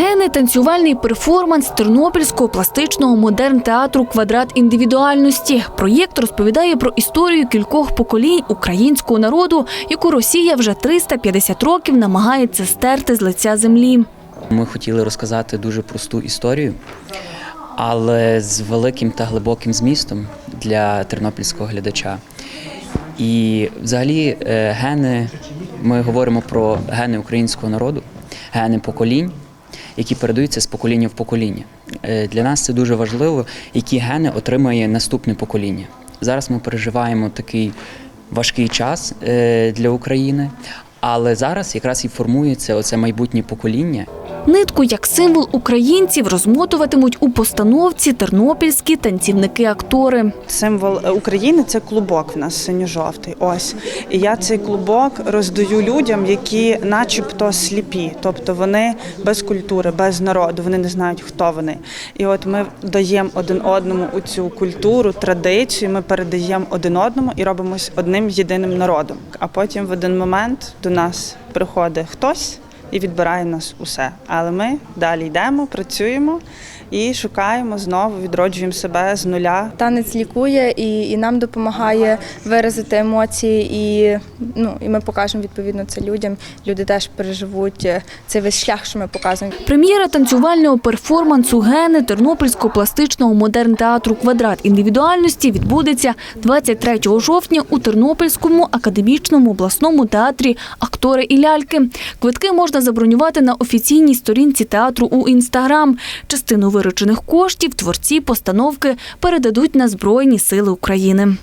Гени танцювальний перформанс Тернопільського пластичного модерн театру Квадрат індивідуальності. Проєкт розповідає про історію кількох поколінь українського народу, яку Росія вже 350 років намагається стерти з лиця землі. Ми хотіли розказати дуже просту історію, але з великим та глибоким змістом для тернопільського глядача. І взагалі е, гени, ми говоримо про гени українського народу, гени поколінь, які передаються з покоління в покоління. Е, Для нас це дуже важливо, які гени отримає наступне покоління. Зараз ми переживаємо такий важкий час е, для України, але зараз якраз і формується оце майбутнє покоління, Нитку як символ українців розмотуватимуть у постановці тернопільські танцівники-актори. Символ е, України це клубок в нас синьо-жовтий. Ось і я цей клубок роздаю людям, які, начебто, сліпі, тобто вони без культури, без народу, вони не знають, хто вони. І от ми даємо один одному у цю культуру, традицію. Ми передаємо один одному і робимось одним єдиним народом. А потім в один момент до нас приходить хтось і відбирає нас усе. Але ми далі йдемо, працюємо і шукаємо знову, відроджуємо себе з нуля. Танець лікує і, і нам допомагає виразити емоції, і, ну, і ми покажемо відповідно це людям. Люди теж переживуть е, цей весь шлях, що ми показуємо. Прем'єра танцювального перформансу Гени Тернопільського пластичного модерн театру Квадрат індивідуальності відбудеться 23 жовтня у Тернопільському академічному обласному театрі Актори і ляльки. Квитки можна забронювати на офіційній сторінці театру у інстаграм. Частину виручених коштів творці постановки передадуть на Збройні Сили України.